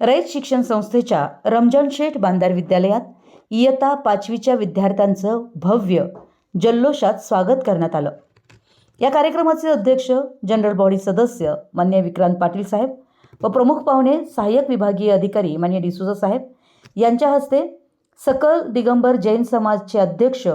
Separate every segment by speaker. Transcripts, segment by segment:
Speaker 1: रयत शिक्षण संस्थेच्या रमजान शेठ बांदार विद्यालयात इयत्ता पाचवीच्या विद्यार्थ्यांचं भव्य जल्लोषात स्वागत करण्यात आलं. या कार्यक्रमाचे अध्यक्ष जनरल बॉडी सदस्य मान्य विक्रांत पाटील साहेब व प्रमुख पाहुणे सहाय्यक विभागीय अधिकारी मान्य डिसुजा साहेब यांच्या हस्ते सकल दिगंबर जैन समाजचे अध्यक्ष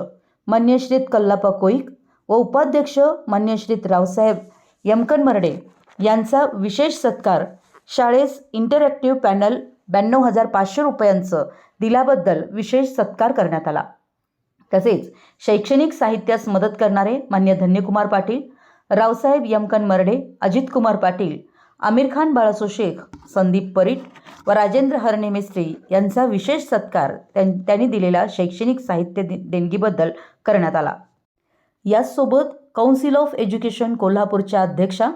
Speaker 1: मान्यश्रीत कल्लापा कोईक व उपाध्यक्ष मान्यश्रीत रावसाहेब यमकनमर्डे यांचा विशेष सत्कार शाळेस इंटरॅक्टिव्ह पॅनल ब्याण्णव हजार पाचशे रुपयांचं दिल्याबद्दल विशेष सत्कार करण्यात आला. तसेच शैक्षणिक साहित्यास मदत करणारे मान्य धन्यकुमार पाटील रावसाहेब यमकन मर्डे अजितकुमार पाटील आमिर खान बाळासो शेख संदीप परीट व राजेंद्र हरणे मिस्त्री यांचा विशेष सत्कार त्यां- त्यांनी दिलेला शैक्षणिक साहित्य दे- देणगीबद्दल करण्यात आला. याचसोबत कौन्सिल ऑफ एज्युकेशन कोल्हापूरच्या अध्यक्षा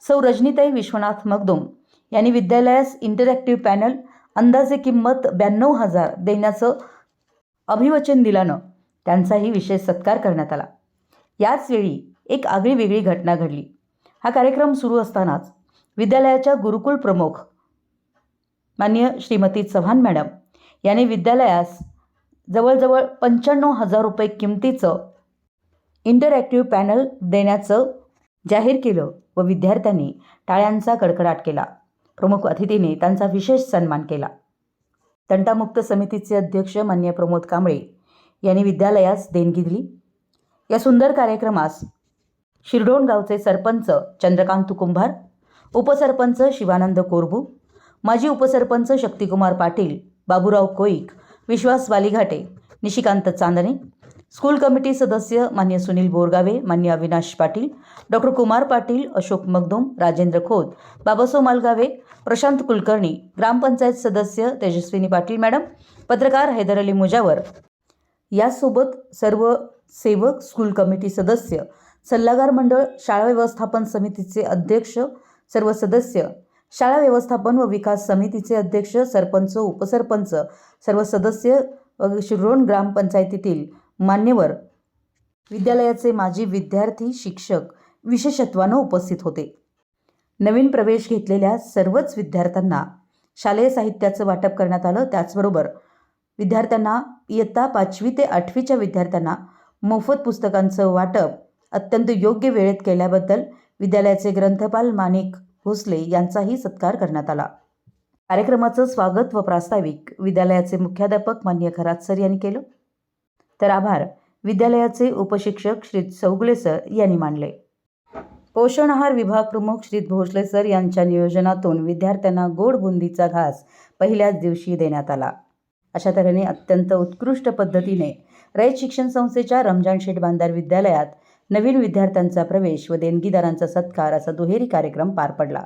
Speaker 1: सौ रजनीताई विश्वनाथ मगदुम यांनी विद्यालयास इंटरॅक्टिव्ह पॅनल अंदाजे किंमत ब्याण्णव हजार देण्याचं अभिवचन दिल्यानं त्यांचाही विशेष सत्कार करण्यात आला. याचवेळी एक आगळीवेगळी घटना घडली. हा कार्यक्रम सुरू असतानाच विद्यालयाच्या गुरुकुल प्रमुख मान्य श्रीमती चव्हाण मॅडम यांनी विद्यालयास जवळजवळ पंच्याण्णव हजार रुपये किमतीचं इंटरॅक्टिव्ह पॅनल देण्याचं जाहीर केलं व विद्यार्थ्यांनी टाळ्यांचा कडकडाट केला. प्रमुख अतिथीने त्यांचा विशेष सन्मान केला. तंटामुक्त समितीचे अध्यक्ष मान्य प्रमोद कांबळे यांनी विद्यालयास देणगी दिली. या सुंदर कार्यक्रमास शिरडोण गावचे सरपंच चंद्रकांत कुंभार उपसरपंच शिवानंद कोरबू माजी उपसरपंच शक्तिकुमार पाटील बाबूराव कोईक विश्वास वालीघाटे निशिकांत चांदणे स्कूल कमिटी सदस्य मान्य सुनील बोरगावे मान्य अविनाश पाटील डॉक्टर कुमार पाटील अशोक मगदुम राजेंद्र खोत बाबासो मालगावे प्रशांत कुलकर्णी ग्रामपंचायत सदस्य तेजस्विनी पाटील मॅडम पत्रकार हैदर अली मुजावर. यासोबत सर्व सेवक स्कूल कमिटी सदस्य सल्लागार मंडळ शाळा व्यवस्थापन समितीचे अध्यक्ष सर्व सदस्य शाळा व्यवस्थापन व विकास समितीचे अध्यक्ष सरपंच उपसरपंच सर्व सदस्य व शिरोण ग्रामपंचायतीतील मान्यवर. विद्यालयाचे माजी विद्यार्थी शिक्षक विशेषत्वानं उपस्थित होते. नवीन प्रवेश घेतलेल्या सर्वच विद्यार्थ्यांना शालेय साहित्याचं वाटप करण्यात आलं. त्याचबरोबर विद्यार्थ्यांना इयत्ता पाचवी ते आठवीच्या विद्यार्थ्यांना मोफत पुस्तकांचं वाटप अत्यंत योग्य वेळेत केल्याबद्दल विद्यालयाचे ग्रंथपाल माणिक भोसले यांचाही सत्कार करण्यात आला. कार्यक्रमाचं स्वागत व प्रास्ताविक विद्यालयाचे मुख्याध्यापक मान्य खरात सर यांनी केलं. तर आभार. विद्यालयाचे उपशिक्षक श्री चौगुले सर यांनी मानले. पोषण आहार विभाग प्रमुख श्री भोसले सर यांच्या नियोजनातून विद्यार्थ्यांना गोड बुंदीचा घास पहिल्याच दिवशी देण्यात आला. अशा तऱ्हेने अत्यंत उत्कृष्ट पद्धतीने रयत शिक्षण संस्थेच्या रमजान शेठ बांधार विद्यालयात नवीन विद्यार्थ्यांचा प्रवेश व देणगीदारांचा सत्कार असा दुहेरी कार्यक्रम पार पडला.